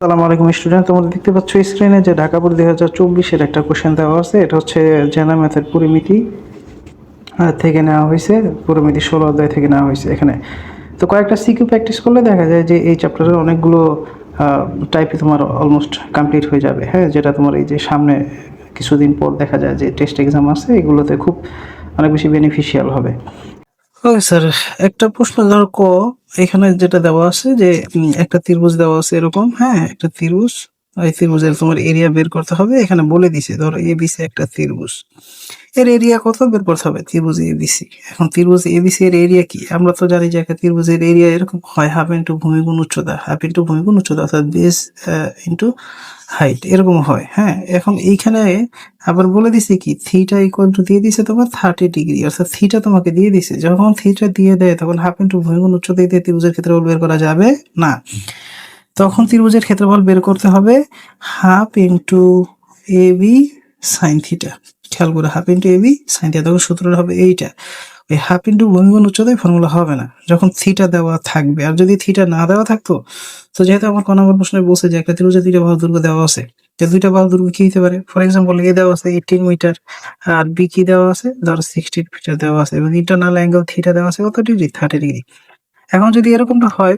আসসালামু আলাইকুম স্টুডেন্ট তোমরা দেখতে পাচ্ছ স্ক্রিনে যে ঢাকা বোর্ড দুই হাজার চব্বিশের একটা কোশ্চেন দেওয়া আছে। এটা হচ্ছে জেনা ম্যাথের পরিমিতি থেকে নেওয়া হয়েছে। পরিমিতি ষোলো অধ্যায় থেকে নেওয়া হয়েছে এখানে। তো কয়েকটা সিকিউ প্র্যাকটিস করলে দেখা যায় যে এই চ্যাপ্টারের অনেকগুলো টাইপে তোমার অলমোস্ট কমপ্লিট হয়ে যাবে হ্যাঁ? যেটা তোমার এই যে সামনে কিছুদিন পর দেখা যায় যে টেস্ট এক্সাম আছে, এগুলোতে খুব অনেক বেশি বেনিফিশিয়াল হবে। ওকে স্যার একটা প্রশ্ন, ধরো ক, এখানে যেটা দেওয়া আছে যে একটা ত্রিভুজ দেওয়া আছে এরকম হ্যাঁ একটা ত্রিভুজ এই ত্রিভুজের তোমার এরিয়া বের করতে হবে, এখানে বলে দিছে, ধরো এ বিসি একটা ত্রিভুজ। এর এরিয়া কত? বের করতে হবে ত্রিভুজ এবিসি এখন ত্রিভুজ এবিসি এর এরিয়া কি? আমরা তো জানি যে একটা ত্রিভুজের এরিয়া এরকম হয় হাফ ইন্টু ভূমিগুণ উচ্চতা হাফ ইন্টু ভূমিগুণ উচ্চতা, অর্থাৎ বেস ইন্টু হাইট এরকম হয় হ্যাঁ? এখন এইখানে আবার বলে দিছে কি থিটা ইকুয়াল টু দিয়ে দিছে তোমার থার্টি ডিগ্রি অর্থাৎ থিটা তোমাকে দিয়ে দিছে। যখন থিটা দিয়ে দেয়, তখন হাফ ইন্টু ভূমিগুণ উচ্চতা দিয়ে ত্রিভুজের ক্ষেত্রফল বের করা যাবে না। তখন ত্রিভুজের ক্ষেত্রফল বের করতে হবে half into A B sine theta খেয়াল করে half into A B sine theta তখন সূত্রটা হবে এইটা। ওই হাফ ইন্টু ভূমিগুণ উচ্চতায় ফর্মুলা হবে না। যখন থিটা দেওয়া থাকবে, আর যদি থিটা না দেওয়া থাকতো, তো যেহেতু আমার কোন নম্বর প্রশ্নে বসে যে একটা ত্রিভুজে দুইটা বাহু দুর্গ দেওয়া আছে যে দুইটা বাহু দুর্গ কি হতে পারে? ফর এক্সাম্পল এ দেওয়া আছে এইটিন মিটার আর বি কি দেওয়া আছে? ধরো সিক্সটিন মিটার দেওয়া আছে, এবং ইন্টারনাল অ্যাঙ্গেল থিটা দেওয়া আছে কত ডিগ্রি থার্টি ডিগ্রি এখন যদি এরকমটা হয়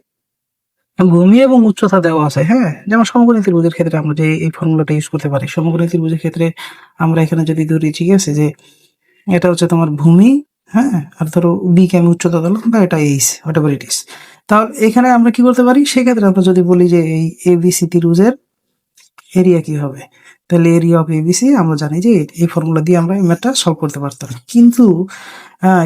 ভূমি এবং উচ্চতা দেওয়া আছে হ্যাঁ? যেমন সমকোণী ত্রিভুজের ক্ষেত্রে আমরা যে এই ফর্মুলাটা ইউজ করতে পারি সমকোণী ত্রিভুজের ক্ষেত্রে আমরা এখানে যদি ধরি, ঠিক আছে, যে এটা হচ্ছে তোমার ভূমি হ্যাঁ? আর ধরো বি কে আমি উচ্চতা দিলাম, বা এটা H whatever it is তাহলে এখানে আমরা কি করতে পারি? সেক্ষেত্রে আমরা যদি বলি যে এই এবিসি ত্রিভুজের এরিয়া কি হবে? তাহলে এরিয়া অফ এবিসি আমরা জানি যে এই ফর্মুলা দিয়ে আমরা এই সলভ করতে পারতাম। কিন্তু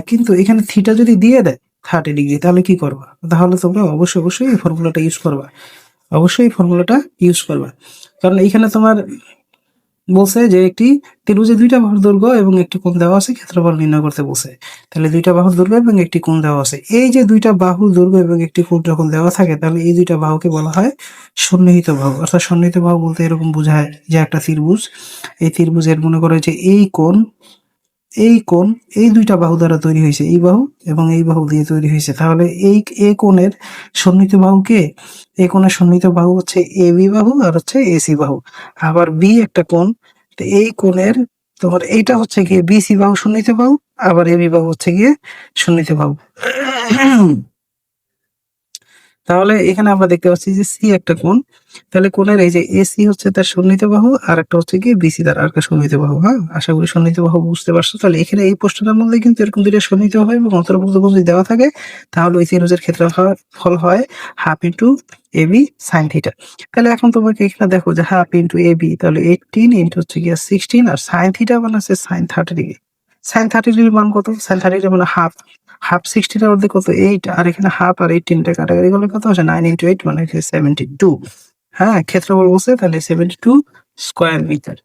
কিন্তু এখানে থিটা যদি দিয়ে দেয় থার্টি ডিগ্রি তাহলে কি করবা? তাহলে তোমরা অবশ্যই অবশ্যই এই ফর্মুলাটা ইউজ করবা। অবশ্যই ফর্মুলাটা ইউজ করবা। কারণ এখানে তোমার বলছে যে একটি ত্রিভুজে দুইটা বাহুর দৈর্ঘ্য এবং একটি কোণ দেওয়া আছে, ক্ষেত্রফল নির্ণয় করতে বলছে। তাহলে দুইটা বাহুর দৈর্ঘ্য এবং একটি কোণ দেওয়া আছে। এই যে দুইটা বাহুর দৈর্ঘ্য এবং একটি কোণ যখন দেওয়া থাকে, তাহলে এই দুইটা বাহুকে বলা হয় সন্নিহিত বাহু। অর্থাৎ সন্নিহিত বাহু বলতে এরকম বোঝায় যে একটা ত্রিভুজ, এই ত্রিভুজের মনে করে যে এই কোণ এই কোণ, এই দুইটা বাহু দ্বারা তৈরি হয়েছে, এই বাহু এবং এই বাহু দিয়ে তৈরি হয়েছে। তাহলে এই, এ কোণের সন্নিহিত বাহুকে এই কোণের সন্নিহিত বাহু হচ্ছে এ বি বাহু আর হচ্ছে এসি বাহু। আবার বি একটা কোণ এই কোণের তোমার এইটা হচ্ছে গিয়ে বি সি বাহু সন্নিহিত বাহু, আবার এ বি বাহু হচ্ছে গিয়ে সন্নিহিত বাহু। তাহলে এখানে আমরা দেখতে পাচ্ছি যে সি একটা কোণ। তাহলে কোণের এই যে এসি হচ্ছে তার সন্নিহিত বাহু, আর একটা হচ্ছে গিয়ে বিসি তার আর একটা সন্নিহিত বাহু হ্যাঁ? আশা করি সন্নিহিত বাহু বুঝতে পারছ। তাহলে এখানে এই প্রশ্নটার মধ্যে কিন্তু এরকম দুইটা সন্নিহিত হয় এবং অন্তর্ভুক্ত কোণ যদি দেওয়া থাকে, তাহলে ওই ত্রিভুজের ক্ষেত্রে ফল হয় half into AB sine theta তাহলে এখন তোমাকে এখানে দেখো যে হাফ ইন্টু এবি তাহলে এইটিন ইন্টু হচ্ছে গিয়ে সিক্সটিন আর সাইন থিটা মানে আছে sine thirty degree sine thirty মান কত? সাইন থার্টি মানে হাফ হাফ সিক্সটিনের মধ্যে কত? এইট আর এখানে হাফ আর এইটিনটা কাটাকাটি করলে কত হচ্ছে নাইন ইন্টু এইট মানে সেভেন্টি টু হ্যাঁ ক্ষেত্রফল বলছে, তাহলে সেভেন্টি টু স্কোয়ার মিটার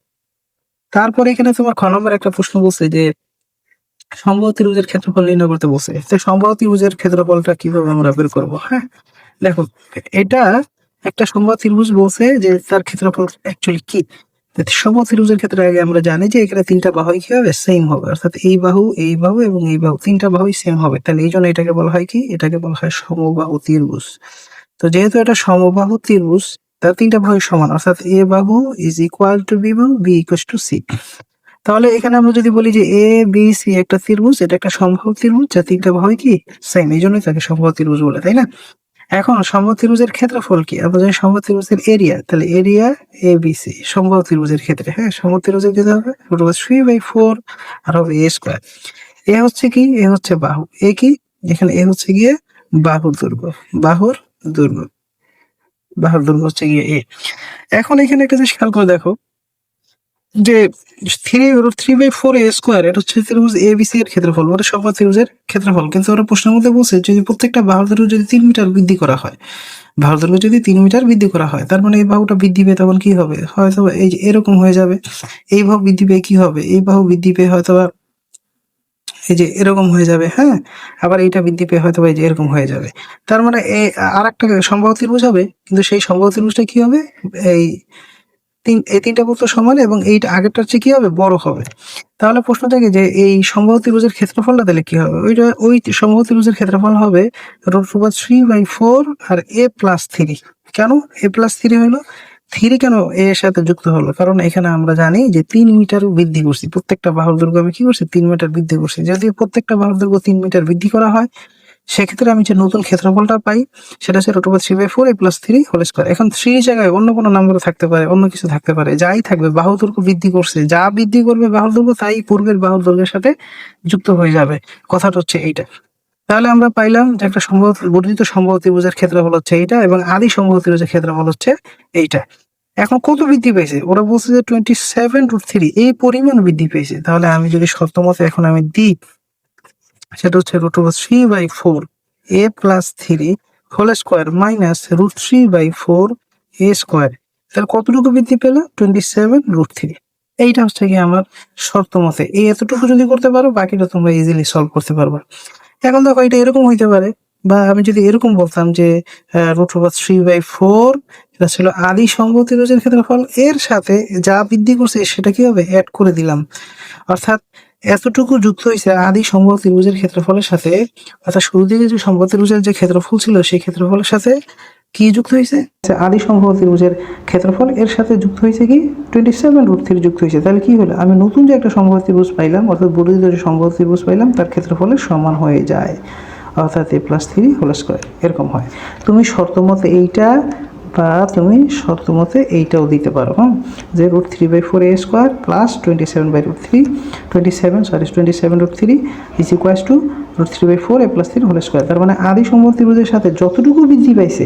তারপরে এখানে তোমার খ নম্বর একটা প্রশ্ন বলছে যে সম্ভব ত্রিভুজের ক্ষেত্রফল নির্ণয় করতে বলছে। তো সম্ভব ত্রিভুজের ক্ষেত্রফলটা কীভাবে আমরা বের করব? হ্যাঁ দেখো, এটা একটা সম্ভব ত্রিভুজ বলছে যে তার ক্ষেত্রফল অ্যাকচুয়ালি কি? সম্ভব ত্রিভুজের ক্ষেত্রে আগে আমরা জানি যে এখানে তিনটা বাহুই কি হবে? সেম হবে। অর্থাৎ এই বাহু এই বাহু এবং এই বাহু। তিনটা বাহুই সেম হবে। তাহলে এই জন্য এটাকে বলা হয় কি? এটাকে বলা হয় সমবাহু ত্রিভুজ। তো যেহেতু এটা সমবাহু ত্রিভুজ তার তিনটা বাহু সমান। অর্থাৎ এ বাহু ইজ ইকুয়াল টু বি বাহু বি ইকুয়াল টু সি তাহলে এখানে আমরা যদি বলি যে এ বি সি একটা ত্রিভুজ, এটা একটা সম্ভব ত্রিভুজ, যা তিনটা বাহু কি? সেম এই জন্যই তাকে সম্ভব ত্রিভুজ বলে, তাই না? এখন সম্ভব ত্রিভুজের ক্ষেত্রফল কি? আমরা জানি সম্ভব ত্রিভুজের এরিয়া তাহলে এরিয়া এ বি সি সম্ভব ত্রিভুজের ক্ষেত্রে হ্যাঁ? সম্ভব ত্রিভুজের হবে root over three by four আর হবে এ স্কোয়ার এ হচ্ছে কি? এ হচ্ছে বাহু। এ কি? এখানে এ হচ্ছে গিয়ে বাহুর দৈর্ঘ্য বাহুর দৈর্ঘ্য বাহুর দৈর্ঘ্য হচ্ছে গিয়ে এ এখন এখানে একটা জিনিস খেয়াল করে দেখো যে three three by four A square এটা হচ্ছে ত্রিভুজ এ বি সি এর ক্ষেত্রফল মানে সব ত্রিভুজের ক্ষেত্রফল। কিন্তু ওরা প্রশ্নের মধ্যে বলছে যদি প্রত্যেকটা বাহুর দৈর্ঘ্য যদি তিন মিটার বৃদ্ধি করা হয়, বাহুর দৈর্ঘ্য যদি তিন মিটার বৃদ্ধি করা হয়, তার মানে এই বাহুটা বৃদ্ধি পেয়ে তখন কি হবে? হয়তো এই এরকম হয়ে যাবে। এই বাহু বৃদ্ধি পেয়ে কি হবে? এই বাহু বৃদ্ধি পেয়ে হয়তো বা এই যে এরকম হয়ে যাবে হ্যাঁ? আবার এইটা বৃদ্ধি পেয়ে হয়তো বা এই যে এরকম হয়ে যাবে। তার মানে এই আর একটা সম্ভব ত্রিভুজ হবে, কিন্তু সেই সম্ভব ত্রিভুজটা কি হবে? এই তিন, এই তিনটা বস্তু সমান এবং এইটা আগেরটার চেয়ে কি হবে? বড় হবে। তাহলে প্রশ্ন থাকে যে এই সম্ভব ত্রিভুজের ক্ষেত্রফলটা তাহলে কি হবে? ওইটা, ওই সম্ভব ত্রিভুজের ক্ষেত্রফল হবে root over three by four R A plus three. কেন? এ প্লাস থ্রি হলো, থ্রি কেন এর সাথে যুক্ত হলো? কারণ এখানে আমরা জানি যে তিন মিটার বৃদ্ধি করছি। প্রত্যেকটা বাহুর দৈর্ঘ্য আমি কি করছি? তিন মিটার বৃদ্ধি করছি। যদি প্রত্যেকটা বাহুর দৈর্ঘ্য তিন মিটার বৃদ্ধি করা হয় সেক্ষেত্রে আমি যে নতুন ক্ষেত্রফলটা পাই, সেটা হচ্ছে root over three by four A plus three whole square এখন থ্রি জায়গায় অন্য কোনো নাম্বার থাকতে পারে, অন্য কিছু থাকতে পারে, যাই থাকবে বাহু দৈর্ঘ্য বৃদ্ধি করছে, যা বৃদ্ধি করবে বাহুর দৈর্ঘ্য তাই পূর্বের বাহুর দৈর্ঘ্যের সাথে যুক্ত হয়ে যাবে। কথাটা হচ্ছে এইটা। তাহলে আমরা পাইলাম যে একটা সম্ভব, বর্ধিত সম্ভব ত্রিভুজের ক্ষেত্রফল হচ্ছে এইটা এবং আদি সম্ভব ত্রিভুজের ক্ষেত্রফল হচ্ছে এইটা। এখন কত বৃদ্ধি পেয়েছে? ওরা বলছে যে টোয়েন্টি সেভেন রুট থ্রি এই পরিমাণ বৃদ্ধি পেয়েছে। তাহলে আমি যদি শর্ত মতো এখন আমি দিই সেটা হচ্ছে root over three by four A plus three whole square minus root three by four A square তাহলে কতটুকু বৃদ্ধি পেল? টোয়েন্টি সেভেন রুট থ্রি এইটা হচ্ছে কি আমার শর্ত মতে। এই এতটুকু যদি করতে পারো, বাকিটা তোমরা ইজিলি সলভ করতে পারবে। এখন দেখো, এটা এরকম হইতে পারে, বা আমি যদি এরকম বলতাম যে root over three by four এটা ছিল আদি সম্ভবতি রোজের ক্ষেত্রফল। এর সাথে যা বৃদ্ধি করছে, সেটা কি হবে? অ্যাড করে দিলাম। অর্থাৎ এতটুকু যুক্ত হয়েছে আদি সম্ভব ত্রিভুজের ক্ষেত্রফলের সাথে, অর্থাৎ শুরু দিকে যে সম্ভব ত্রিভুজের যে ক্ষেত্রফল ছিল, সেই ক্ষেত্রফলের সাথে কি যুক্ত হয়েছে যে আদি সম্ভব ত্রিভুজের ক্ষেত্রফল এর সাথে যুক্ত হয়েছে কি? টোয়েন্টি সেভেন রুট থ্রি যুক্ত হয়েছে তাহলে কি হলো? আমি নতুন যে একটা সম্ভব ত্রিভুজ পাইলাম, অর্থাৎ বর্ধিত যে সম্ভব ত্রিভুজ পাইলাম, তার ক্ষেত্রফলের সমান হয়ে যায়। অর্থাৎ A plus three whole square এরকম হয়। তুমি শর্ত মতে এইটা বা তুমি শর্ত মতে এইটাও দিতে পারো হ্যাঁ যে root three by four A square plus twenty seven by root three twenty seven sorry twenty seven root three is equals to root three by four A plus three whole square তার মানে আদি সম্ভব ত্রিভুজের সাথে যতটুকু বৃদ্ধি পাইছে,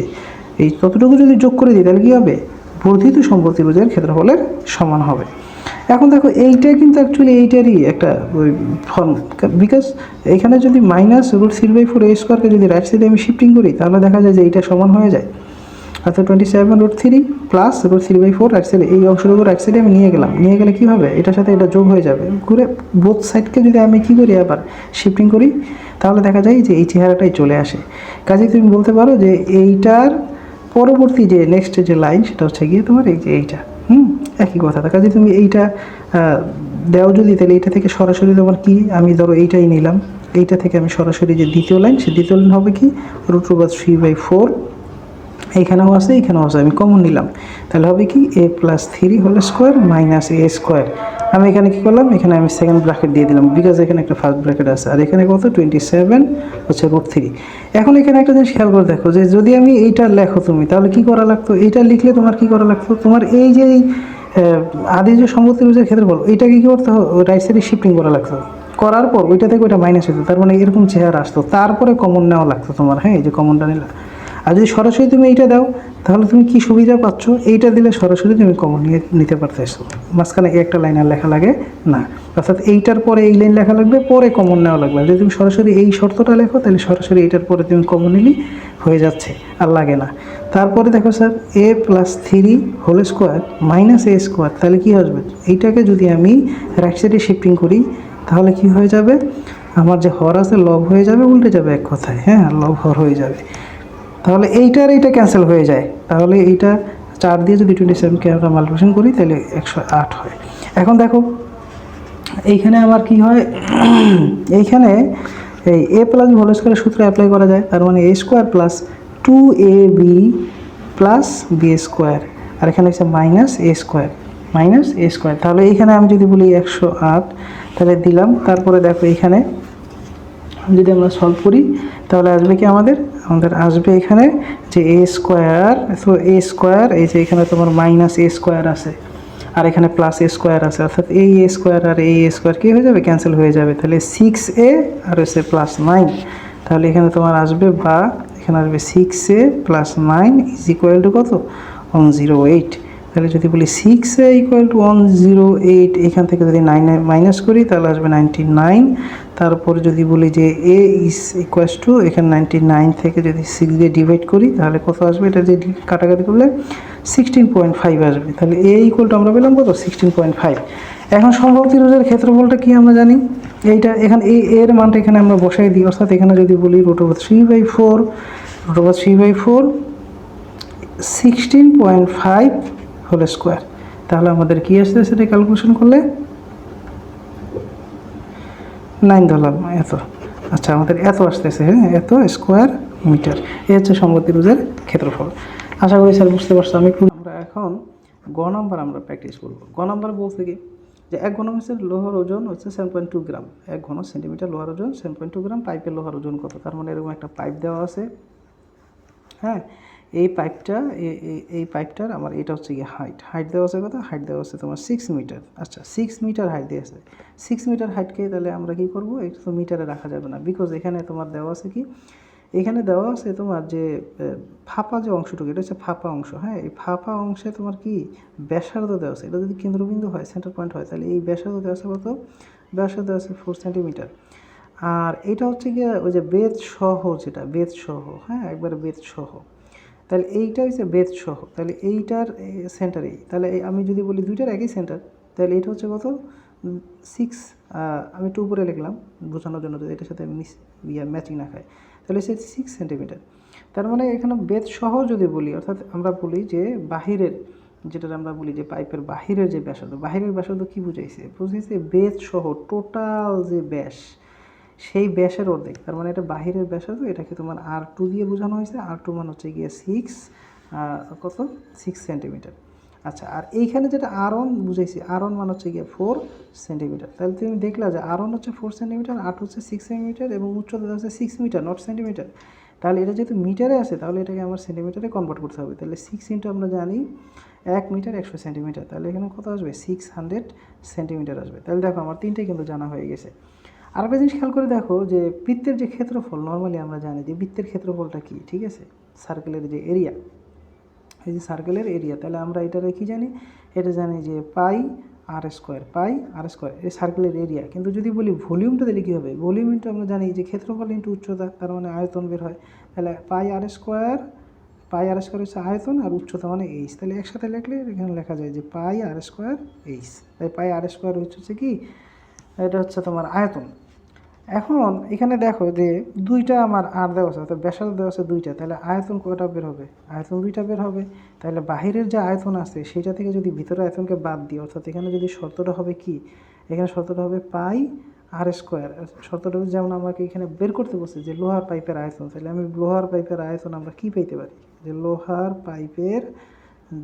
এই ততটুকু যদি যোগ করে দিই, তাহলে কী হবে? বর্ধিত সম্ভব ত্রিভুজের ক্ষেত্রফলের সমান হবে। এখন দেখো, এইটা কিন্তু অ্যাকচুয়ালি এইটারই একটা, ওই ফর্ম বিকজ এখানে যদি minus root three by four A স্কোয়ারকে যদি রাইট সাইডে আমি শিফটিং করি, তাহলে দেখা যায় যে এইটা সমান হয়ে যায়। অর্থাৎ twenty seven root three plus root three by four right সাইডে এই অংশটুকু রাইট সাইডে আমি নিয়ে গেলাম। নিয়ে গেলে কী হবে? এটার সাথে এটা যোগ হয়ে যাবে। ঘুরে বোথ সাইডকে যদি আমি কী করি আবার শিফটিং করি, তাহলে দেখা যায় যে এই চেহারাটাই চলে আসে। কাজে তুমি বলতে পারো যে এইটার পরবর্তী যে নেক্সট যে লাইন সেটা হচ্ছে গিয়ে তোমার এই যে এইটা। হুম? একই কথা। কাজে তুমি এইটা দেও যদি, তাহলে এইটা থেকে সরাসরি তোমার কি? আমি ধরো এইটাই নিলাম। এইটা থেকে আমি সরাসরি যে দ্বিতীয় লাইন সে দ্বিতীয় লাইন হবে কি? Root over three by four এইখানেও আছে এইখানেও আছে, আমি কমন নিলাম। তাহলে হবে কি A plus three whole square minus A square আমি এখানে কি করলাম? এখানে আমি সেকেন্ড ব্র্যাকেট দিয়ে দিলাম বিকজ এখানে একটা ফার্স্ট ব্র্যাকেট আছে। আর এখানে কত? টোয়েন্টি সেভেন হচ্ছে রুট থ্রি এখন এখানে একটা জিনিস খেয়াল করে দেখো, যে যদি আমি এইটা লেখো তুমি, তাহলে কি করা লাগতো? এইটা লিখলে তোমার কি করা লাগতো? তোমার এই যে আদি যে সম্পত্তি রয়েছে, ক্ষেত্রে বলো, এইটাকে কি করতে রাইট সাইডে শিফটিং করা লাগতো। করার পর ওইটা থেকে ওইটা মাইনাস হতো তার মানে এরকম চেহারা আসতো। তারপরে কমন নেওয়া লাগতো তোমার হ্যাঁ এই যে কমনটা নিলা। আর যদি সরাসরি তুমি এইটা দাও, তাহলে তুমি কি সুবিধা পাচ্ছ? এইটা দিলে সরাসরি তুমি কমন নিয়ে নিতে পারতেছো মাঝখানে একটা লাইন আর লেখা লাগে না। অর্থাৎ এইটার পরে এই লাইন লেখা লাগবে, পরে কমন নেওয়া লাগবে। যদি তুমি সরাসরি এই শর্তটা লেখো, তাহলে সরাসরি এইটার পরে তুমি কমন নিলি হয়ে যাচ্ছে আর লাগে না। তারপরে দেখো sir A plus three whole square minus A square তাহলে কী আসবে? এইটাকে যদি আমি রাইট সাইডে শিফটিং করি, তাহলে কি হয়ে যাবে? আমার যে হর আছে, লব হয়ে যাবে, উল্টে যাবে এক কথায়। হ্যাঁ লব হর হয়ে যাবে। তাহলে এইটার এইটা ক্যান্সেল হয়ে যায়। তাহলে এইটা চার দিয়ে যদি টোয়েন্টি সেভেনকে আমরা মাল্টিপ্লিকেশন করি, তাহলে একশো আট হয়। এখন দেখো, এইখানে আমার কি হয়, এইখানে এই এ প্লাস হোল স্কোয়ারের সূত্র অ্যাপ্লাই করা যায়, তার মানে A square plus two A B plus B square আর এখানে হচ্ছে minus A square minus A square তাহলে এইখানে আমি যদি বলি একশো আট, তাহলে দিলাম। তারপরে দেখো এইখানে যদি আমরা সলভ করি, তাহলে আসবে কি আমাদের? আমাদের আসবে এখানে যে এ স্কোয়ার তো এ স্কোয়ার এই যে এখানে তোমার মাইনাস এ স্কোয়ার আছে, আর এখানে প্লাস এ স্কোয়ার আছে, অর্থাৎ এই এ স্কোয়ার আর এই এ স্কোয়ার কী হয়ে যাবে? ক্যান্সেল হয়ে যাবে। তাহলে সিক্স এ আর হচ্ছে প্লাস নাইন তাহলে এখানে তোমার আসবে বা এখানে আসবে six A plus nine is equal to কত? ওয়ান জিরো এইট তাহলে যদি বলি six A equal to one zero eight এখান থেকে যদি নাইন মাইনাস করি, তাহলে আসবে নাইনটি নাইন তারপর যদি বলি যে এ ইস ইকুয়াস টু এখানে নাইনটি নাইন থেকে যদি সিক্স দিয়ে ডিভাইড করি, তাহলে কত আসবে? এটা যে কাটাকাটি করলে সিক্সটিন পয়েন্ট ফাইভ আসবে। তাহলে এ ইকুয়াল টু আমরা পেলাম কত? সিক্সটিন পয়েন্ট ফাইভ এখন সম্ভব ত্রিভুজের ক্ষেত্রফলটা কি আমরা জানি? এইটা এখানে এই এর মানটা এখানে আমরা বসাই দিই। অর্থাৎ এখানে যদি বলি root over three by four root over three by four sixteen point five whole square তাহলে আমাদের কি আসছে? সেটা ক্যালকুলেশন করলে? নাইন ধরলাম এত। আচ্ছা আমাদের এত আসতেছে হ্যাঁ? এত স্কোয়ার মিটার এই হচ্ছে সম্পত্তি রোজের ক্ষেত্রফল। আশা করি স্যার বুঝতে পারছ, আমি আমরা এখন গ নম্বর আমরা প্র্যাকটিস করব। গ নাম্বার বলতে কি? যে এক ঘন হচ্ছে লোহার ওজন হচ্ছে সেভেন পয়েন্ট টু গ্রাম এক ঘন সেন্টিমিটার লোহার ওজন সেভেন পয়েন্ট টু গ্রাম পাইপের লোহার ওজন কত? তার মানে এরকম একটা পাইপ দেওয়া আছে। হ্যাঁ? এই পাইপটা, এই পাইপটার আমার, এটা হচ্ছে গিয়ে হাইট হাইট দেওয়া আছে কত? হাইট দেওয়া আছে তোমার সিক্স মিটার আচ্ছা সিক্স মিটার হাইট দিয়ে আছে। সিক্স মিটার হাইটকে তাহলে আমরা কি করব? এটা তো মিটারে রাখা যাবে না। বিকজ এখানে তোমার দেওয়া আছে কি? এখানে দেওয়া আছে তোমার যে ফাঁপা যে অংশটুকু, এটা হচ্ছে ফাঁপা অংশ। হ্যাঁ এই ফাঁপা অংশে তোমার কি? ব্যাসার্ধ দেওয়া আছে। এটা যদি কেন্দ্রবিন্দু হয় সেন্টার পয়েন্ট হয়, তাহলে এই ব্যাসার্ধ দেওয়া আছে কত? ব্যাসার্ধ দেওয়া আছে ফোর সেন্টিমিটার আর এটা হচ্ছে গিয়ে ওই যে বেদ সহ যেটা বেদ সহ হ্যাঁ একবারে বেদ সহ তাহলে এইটা হচ্ছে বেদ সহ তাহলে এইটার সেন্টারেই তাহলে আমি যদি বলি দুইটার একই সেন্টার তাহলে এটা হচ্ছে কত? সিক্স আমি একটু উপরে লিখলাম, বোঝানোর জন্য যদি এটার সাথে মিস ইয়া ম্যাচিং না খায় তাহলে সে সিক্স সেন্টিমিটার তার মানে এখানে বেদ সহ যদি বলি, অর্থাৎ আমরা বলি যে বাহিরের, যেটা আমরা বলি যে পাইপের বাহিরের যে ব্যাসার্ধ, বাহিরের ব্যাসার্ধ কী বুঝাইছে? বুঝাইছে বেদ সহ টোটাল যে ব্যাস। সেই ব্যাসের অর্ধেক। তার মানে এটা বাহিরের ব্যাসার্ধ এটাকে তোমার আর টু দিয়ে বোঝানো হয়েছে। আর টু মানে হচ্ছে গিয়ে সিক্স কত? সিক্স সেন্টিমিটার আচ্ছা আর এইখানে যেটা আর ওয়ান বুঝাইছি আর ওয়ান মানে হচ্ছে গিয়ে ফোর সেন্টিমিটার তাহলে তুমি দেখলা যে আর ওয়ান হচ্ছে ফোর সেন্টিমিটার আর টু হচ্ছে সিক্স সেন্টিমিটার এবং উচ্চতা হচ্ছে সিক্স মিটার নট সেন্টিমিটার তাহলে এটা যেহেতু মিটারে আছে, তাহলে এটাকে আমার সেন্টিমিটারে কনভার্ট করতে হবে। তাহলে সিক্স ইন্টু আমরা জানি এক মিটার একশো সেন্টিমিটার তাহলে এখানে কত আসবে? সিক্স হান্ড্রেড সেন্টিমিটার আসবে। তাহলে দেখো, আমার তিনটেই কিন্তু জানা হয়ে গেছে। আরেকটা জিনিস খেয়াল করে দেখো যে বৃত্তের যে ক্ষেত্রফল নর্মালি আমরা জানি যে বৃত্তের ক্ষেত্রফলটা কী, ঠিক আছে? সার্কেলের যে এরিয়া এই যে সার্কেলের এরিয়া তাহলে আমরা এটারে কী জানি? এটা জানি যে পাই আর স্কোয়ার পাই আর স্কোয়ার এই সার্কেলের এরিয়া কিন্তু যদি বলি ভলিউমটা দিলে কী হবে? ভলিউমটা আমরা জানি যে ক্ষেত্রফল ইন্টু উচ্চতা, তার মানে আয়তন বের হয়। তাহলে পাই আর স্কোয়ার পাই আর স্কোয়ার হচ্ছে আয়তন আর উচ্চতা মানে এইচ তাহলে একসাথে লিখলে এখানে লেখা যায় যে পাই আর স্কোয়ার এইচ তাই পাই আর স্কোয়ার হচ্ছে কি? এটা হচ্ছে তোমার আয়তন। এখন এখানে দেখো যে দুইটা আমার আর দেওয়া আছে, অর্থাৎ ব্যাসার্ধ দেওয়া আছে দুইটা, তাহলে আয়তন কয়টা বের হবে? আয়তন দুইটা বের হবে। তাহলে বাহিরের যে আয়তন আছে, সেটা থেকে যদি ভিতরের আয়তনকে বাদ দিই, অর্থাৎ এখানে যদি শর্তটা হবে কি? এখানে শর্তটা হবে পাই আর স্কোয়ার। শর্তটা যেমন আমাকে এখানে বের করতে বলছে যে লোহার পাইপের আয়তন, তাহলে আমি লোহার পাইপের আয়তন আমরা কি পেতে পারি? যে লোহার পাইপের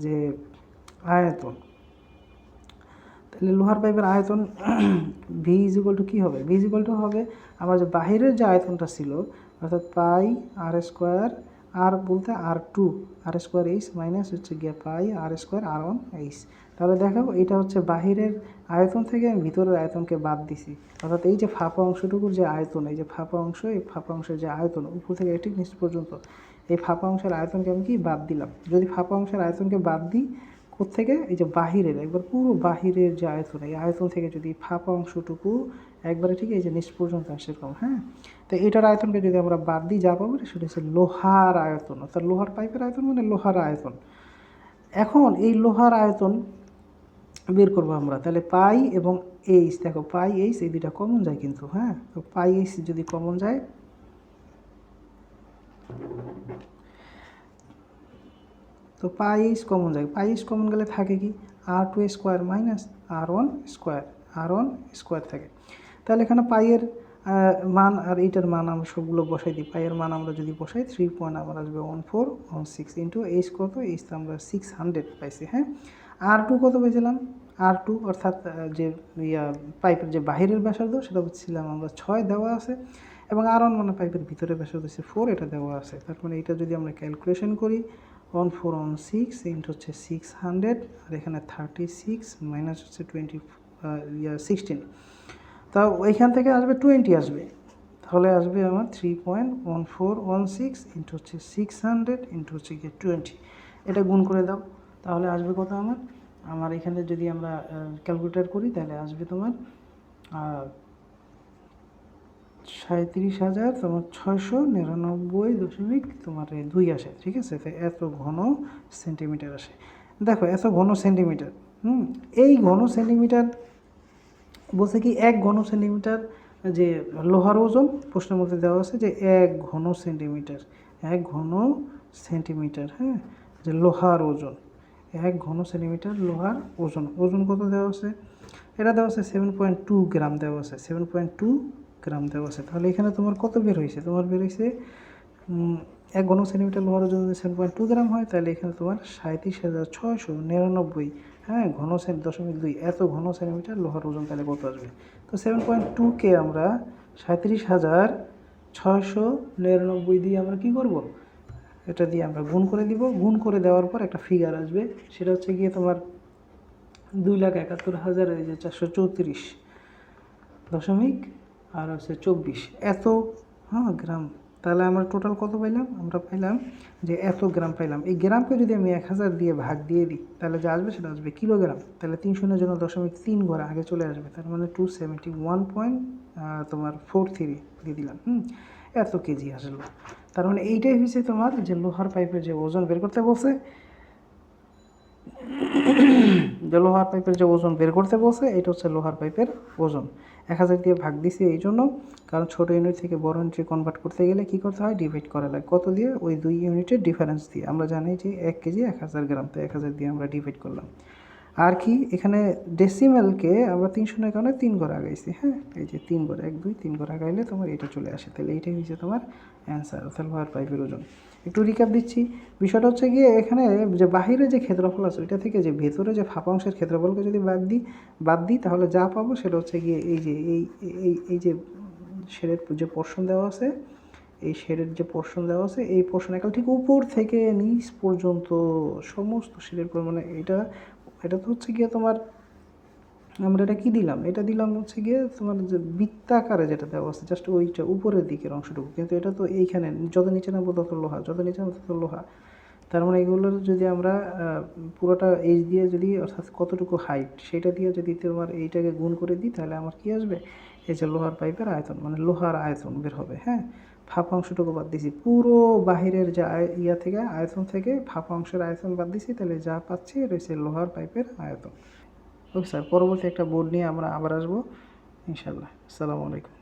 যে আয়তন তাহলে লোহার পাইপের আয়তন ভি ইজিকল টু কী হবে? ভি ইজিকল টু হবে আমার যে বাহিরের যে আয়তনটা ছিল, অর্থাৎ পাই আর স্কোয়ার আর বলতে R two R square H minus হচ্ছে গিয়ে pi R square R one H তাহলে দেখো এটা হচ্ছে বাহিরের আয়তন থেকে আমি ভিতরের আয়তনকে বাদ দিছি। অর্থাৎ এই যে ফাঁপা অংশটুকুর যে আয়তন, এই যে ফাঁপা অংশ, এই ফাঁপা অংশের যে আয়তন, উপর থেকে ঠিক নিচ পর্যন্ত, এই ফাঁপা অংশের আয়তনকে আমি কি বাদ দিলাম? যদি ফাঁপা অংশের আয়তনকে বাদ দিই কোত্থেকে? এই যে বাহিরের, একবার পুরো বাহিরের যে আয়তন, এই আয়তন থেকে যদি ফাঁপা অংশটুকু একবারে ঠিক এই যে নিচ পর্যন্ত আসে এরকম হ্যাঁ? তো এটার আয়তনকে যদি আমরা বাদ দিই, যা পাবো, সেটা হচ্ছে লোহার আয়তন। অর্থাৎ লোহার পাইপের আয়তন মানে লোহার আয়তন। এখন এই লোহার আয়তন বের করব আমরা, তাহলে পাই এবং এইচ। দেখো, পাই, এইচ, এই দুইটা কমন যায় কিন্তু হ্যাঁ? তো পাই, এইচ যদি কমন যায় তো পাই এইচ কমন যায়। পাই এইচ কমন গেলে থাকে কি? R two square minus R one square. R one square থাকে। তাহলে এখানে পাইয়ের মান আর এইটার মান আমরা সবগুলো বসাই দিই। পাইয়ের মান আমরা যদি বসাই থ্রি পয়েন্ট আমার আসবে one four one six into H কত এইচ তো আমরা সিক্স হান্ড্রেড পাইছি হ্যাঁ? আর টু কত পেয়েছিলাম? আর টু অর্থাৎ যে, ইয়া পাইপের যে বাহিরের ব্যাসার্ধ, সেটা হচ্ছিলাম আমরা ছয় দেওয়া আছে। এবং আর ওয়ান মানে পাইপের ভিতরে ব্যাসার্ধ হচ্ছে ফোর এটা দেওয়া আছে। তার মানে এটা যদি আমরা ক্যালকুলেশন করি one four one six into হচ্ছে সিক্স হান্ড্রেড আর এখানে থার্টি সিক্স মাইনাস হচ্ছে টোয়েন্টি সিক্সটিন তা ওইখান থেকে আসবে টোয়েন্টি আসবে। তাহলে আসবে আমার three point one four one six into হচ্ছে সিক্স হান্ড্রেড ইন্টু হচ্ছে গিয়ে টোয়েন্টি এটা গুণ করে দাও। তাহলে আসবে কত আমার? আমার এখানে যদি আমরা ক্যালকুলেটার করি, তাহলে আসবে তোমার সাঁত্রিশ হাজার তোমার ছয়শো নিরানব্বই দশমিক তোমার দুই আসে, ঠিক আছে? তো এত ঘন সেন্টিমিটার আসে। দেখো, এত ঘন সেন্টিমিটার হুম? এই ঘন সেন্টিমিটার বলছে কি, এক ঘন সেন্টিমিটার যে লোহার ওজন প্রশ্নের মধ্যে দেওয়া আছে যে এক ঘন সেন্টিমিটার এক ঘন সেন্টিমিটার হ্যাঁ? যে লোহার ওজন, এক ঘন সেন্টিমিটার লোহার ওজন। ওজন কত দেওয়া আছে? এটা দেওয়া আছে সেভেন পয়েন্ট টু গ্রাম দেওয়া আছে সেভেন পয়েন্ট টু গ্রাম দেওয়া আছে। তাহলে এখানে তোমার কত বের হয়েছে? তোমার বের হয়েছে এক ঘন সেন্টিমিটার লোহার ওজন যদি সেভেন পয়েন্ট টু গ্রাম হয়, তাহলে এখানে তোমার সাঁত্রিশ হাজার ছয়শো নিরানব্বই হ্যাঁ? ঘন সেন্ট দশমিক দুই, এত ঘন সেন্টিমিটার লোহার ওজন তাহলে কত আসবে? তো সেভেন পয়েন্ট টুকে আমরা সাঁত্রিশ হাজার ছয়শো নিরানব্বই দিয়ে আমরা কী করব? এটা দিয়ে আমরা গুণ করে দিব। গুণ করে দেওয়ার পর একটা ফিগার আসবে, সেটা হচ্ছে গিয়ে তোমার দুই লাখ একাত্তর হাজার চারশো চৌত্রিশ দশমিক আর হচ্ছে চব্বিশ। এত হ্যাঁ গ্রাম। তাহলে আমরা টোটাল কত পাইলাম? আমরা পাইলাম যে এত গ্রাম পাইলাম। এই গ্রামকে যদি আমি এক হাজার দিয়ে ভাগ দিয়ে দিই, তাহলে যা আসবে সেটা আসবে কিলোগ্রাম। তাহলে তিন জন্য দশমিক তিন ঘর আগে চলে আসবে, তার মানে টু সেভেন্টি ওয়ান পয়েন্ট তোমার ফোর থ্রি দিয়ে দিলাম, হুম? এত কেজি আসলো। তার মানে এইটাই হয়েছে তোমার যে লোহার পাইপের যে ওজন বের করতে বলছে, যে লোহার পাইপের যে ওজন বের করতে বলছে, এটা হচ্ছে লোহার পাইপের ওজন। এক হাজার দিয়ে ভাগ দিছি এই জন্য। কারণ ছোটো ইউনিট থেকে বড় ইউনিটে কনভার্ট করতে গেলে কী করতে হয়? ডিভাইড করা লাগে। কত দিয়ে? ওই দুই ইউনিটের ডিফারেন্স দিয়ে। আমরা জানি যে এক কেজি এক হাজার গ্রাম। তো এক হাজার দিয়ে আমরা ডিভাইড করলাম। আর কি, এখানে ডেসিমেলকে আমরা তিন শূন্যের কারণে তিন ঘর আগাইছি হ্যাঁ? এই যে তিন ঘর, এক, দুই, তিন ঘর আগাইলে তোমার এটা চলে আসে। তাহলে এইটাই হচ্ছে তোমার অ্যান্সার অর্থাৎ লোহার পাইপের ওজন। একটু রিক্যাপ দিচ্ছি। বিষয়টা হচ্ছে গিয়ে এখানে যে বাহিরে যে ক্ষেত্রফল আছে, ওইটা থেকে যে ভেতরে যে ফাঁপা অংশের ক্ষেত্রফলকে যদি বাদ দিই বাদ দিই, তাহলে যা পাবো সেটা হচ্ছে গিয়ে এই যে, এই এই এই যে শেডের যে পোর্শন দেওয়া আছে, এই শেডের যে পোর্শন দেওয়া আছে, এই পোর্শন একাল ঠিক উপর থেকে নিচ পর্যন্ত সমস্ত শেডের পরিমাণে এটা এটা তো হচ্ছে গিয়ে তোমার, আমরা এটা কি দিলাম? এটা দিলাম হচ্ছে গিয়ে তোমার যে বৃত্তাকারে যেটা দেওয়া আছে জাস্ট ওইটা উপরের দিকের অংশটুকু। কিন্তু এটা তো এইখানে, যত নিচে নামবো তত লোহা, যত নিচে নামবো তত লোহা। তার মানে এগুলোর যদি আমরা পুরোটা এইচ দিয়ে যদি, অর্থাৎ কতটুকু হাইট সেটা দিয়ে যদি তোমার এইটাকে গুণ করে দিই, তাহলে আমার কি আসবে? এই যে লোহার পাইপের আয়তন মানে লোহার আয়তন বের হবে হ্যাঁ? ফাঁপা অংশটুকু বাদ দিছি। পুরো বাহিরের যা ইয়া থেকে, আয়তন থেকে ফাঁপা অংশের আয়তন বাদ দিছি, তাহলে যা পাচ্ছি হচ্ছে লোহার পাইপের আয়তন। ওকে স্যার পরবর্তী একটা বোর্ড নিয়ে আমরা আবার আসব ইনশাল্লাহ আসসালামু আলাইকুম।